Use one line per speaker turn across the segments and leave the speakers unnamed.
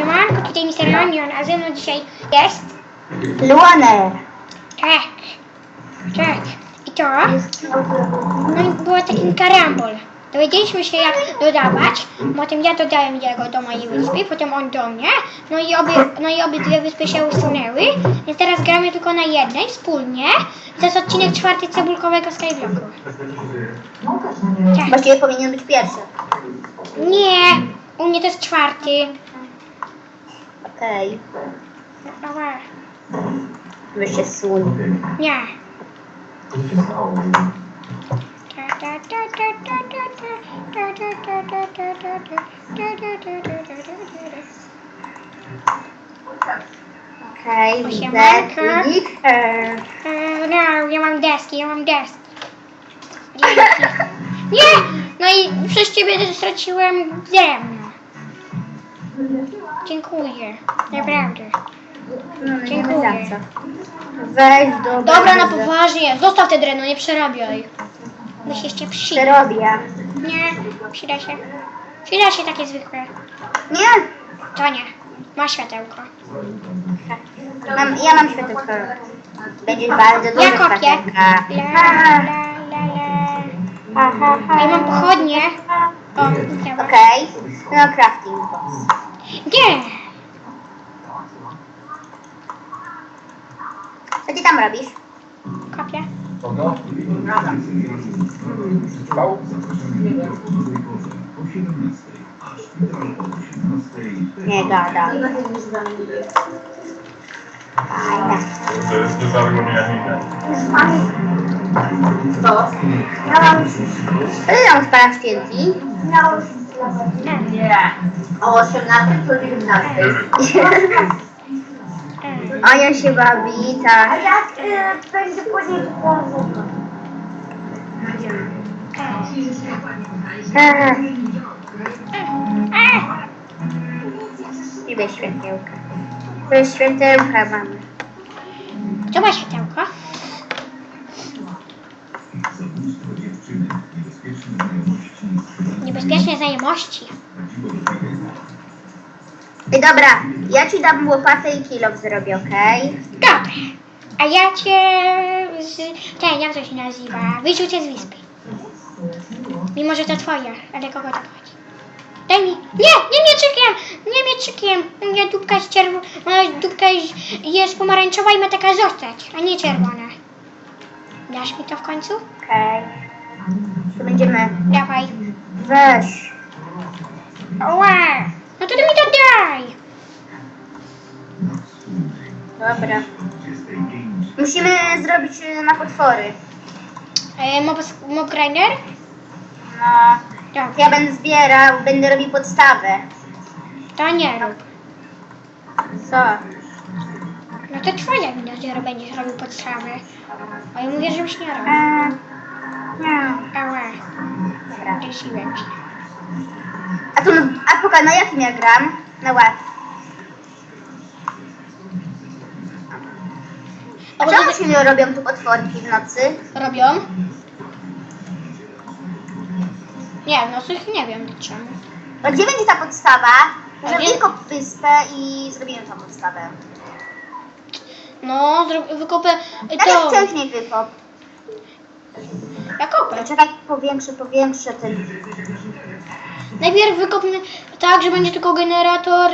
Siemanko, tutaj Mr. Onion, a ze mną dzisiaj jest...
Luaner.
Tak. Tak. I to? No i było taki karambol. Dowiedzieliśmy się jak dodawać, potem ja dodałem jego do mojej wyspy, potem on do mnie, no i obie, no i obydwie wyspy się usunęły, więc teraz gramy tylko na jednej, wspólnie. To jest odcinek czwarty cebulkowego Skyblocku. Tak.
Właściwie powinien być pierwszy.
Nie, u mnie to jest czwarty.
Okej.
Ała.
Wy się suń.
Nie. Ta, ta, ta, ta, ta, ta, ta, ta, ta, ta, ta, ta, ta, ta, ta, ta, ta, ta, ta, ta.
Okej,
Osiemanko.
widzę. Widzisz? E,
E, No, ja mam deski, ja mam deski. Nie! No i przez ciebie straciłem drewno. Dziękuję. Naprawdę.
No,
Dziękuję.
wiem za co. Weź do
Dobra, na poważnie. Zostaw te drewno, nie przerabiaj. Bo się jeszcze przyda.
Przerobię.
Nie, przyda się. Przyda się takie zwykłe.
Nie.
To nie. Ma światełko.
Mam, ja mam światełko. Będzie bardzo dużo
Ja kopię.
światełka.
La, la, la, la. Mam pochodnie. O.
Okej. No crafting box.
Nie.
Co ty tam robisz?
Kopię.
Kogo? Trwał?
Nie gada.
To jest do
Zargonianina. Co? Ile tam spala święci?
Nie.
O 18 czy 19? Ania się bawi, tak.
A ja y, e, będę
później
do
połowu. Idę świetniełkę jest światełka mamy.
Kto ma światełko? Niebezpieczne znajomości.
I dobra, ja ci dam łopatę i kilo zrobię, okej?
Dobra. A ja cię z... Ten, jak to się nazywa? Wyrzucę z wyspy. Mimo, że to twoja, ale kogo to chodzi? Daj mi. Nie, nie mieczykiem! Moja dupka jest czerwona. Moja dupka jest, jest pomarańczowa i ma taka zostać, a nie czerwona. Dasz mi to w końcu?
Okej. To będziemy...
Dawaj.
Weź.
Ła! No to ty mi to daj!
Dobra. Musimy zrobić y, na potwory.
E, mob, mob grinder?
No.
Dobra.
Ja będę zbierał, będę robił podstawę.
To nie rób.
Co?
No to twoja wina, że będziesz robił podstawę. A ja mówię, żebyś nie robił.
Eee, nie.
Ała,
Dobra.
dusiłem cię.
A tu, a poka, na jakim ja gram? Na ład.
A bo
czemu się nie robią tu potworki w nocy?
robią? Nie, no coś nie wiem czemu.
A gdzie będzie ta podstawa?
Nie-
wykop wyspę i zrobimy tą podstawę.
No, wykopę
Tak
to.
jak wcześniej wykop.
Ja kopę.
Czekaj, powiększę, powiększę ten.
Najpierw wykopmy tak, że będzie tylko generator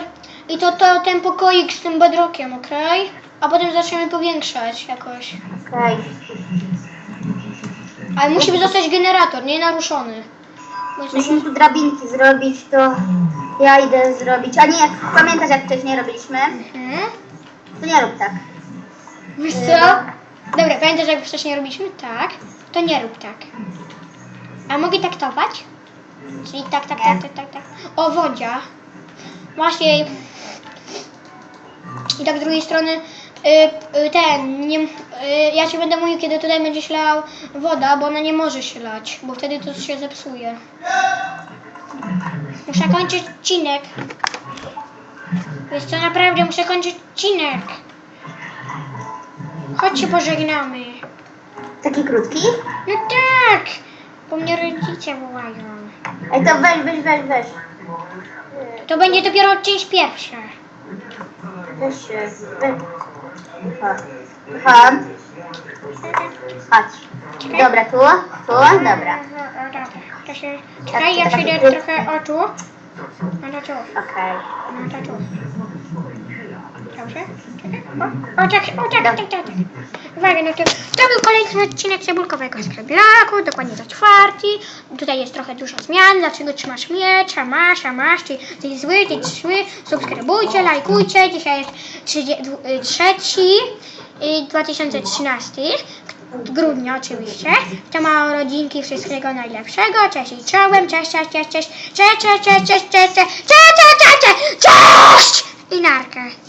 i to, to ten pokoik z tym bedrockiem, okej? A potem zaczniemy powiększać jakoś.
Okej.
Ale musi zostać generator, nie naruszony.
Musimy tu drabinki zrobić, to ja idę zrobić. A nie, pamiętasz jak wcześniej robiliśmy?
Mhm.
To nie rób tak.
Wiesz co? Dobra, pamiętasz jak wcześniej robiliśmy? Tak. To nie rób tak. A mogę taktować? Czyli tak, tak, tak, tak, tak, tak. O, wodzia. Właśnie. I tak z drugiej strony y, y, ten, nie, y, ja ci będę mówił, kiedy tutaj będzie się lał woda, bo ona nie może się lać, bo wtedy to się zepsuje. Muszę kończyć odcinek. Wiesz co, naprawdę muszę kończyć odcinek. Chodź się pożegnamy.
Taki krótki?
No tak, bo mnie rodzice wołają.
Ej, to weź, weź, weź, weź.
To będzie dopiero część pierwsza.
Weź się. wy- Ha. Ha. Chodź. Dobra, tu, tu, dobra.
Aha, Czekaj, ja przejdę trochę oczu. No to tu.
Okej.
No to. Dobrze? Czekaj. O, o tak, o tak, tak, tak, tak. Uwaga, no to, to był kolejny odcinek cebulkowego skrzydlaku, dokładnie za czwarty. Tutaj jest trochę dużo zmian, dlaczego trzymasz miecz, a masz, a masz, ty, ty zły, ty zły. Subskrybujcie, lajkujcie. Dzisiaj jest 3 y, 2013 grudnia oczywiście. To ma rodzinki wszystkiego najlepszego. Cześć i czołem, cześć, cześć, cześć, cześć, cześć, cześć, cześć, cześć, cześć, cześć, cześć, cześć, cześć, cześć, i narkę.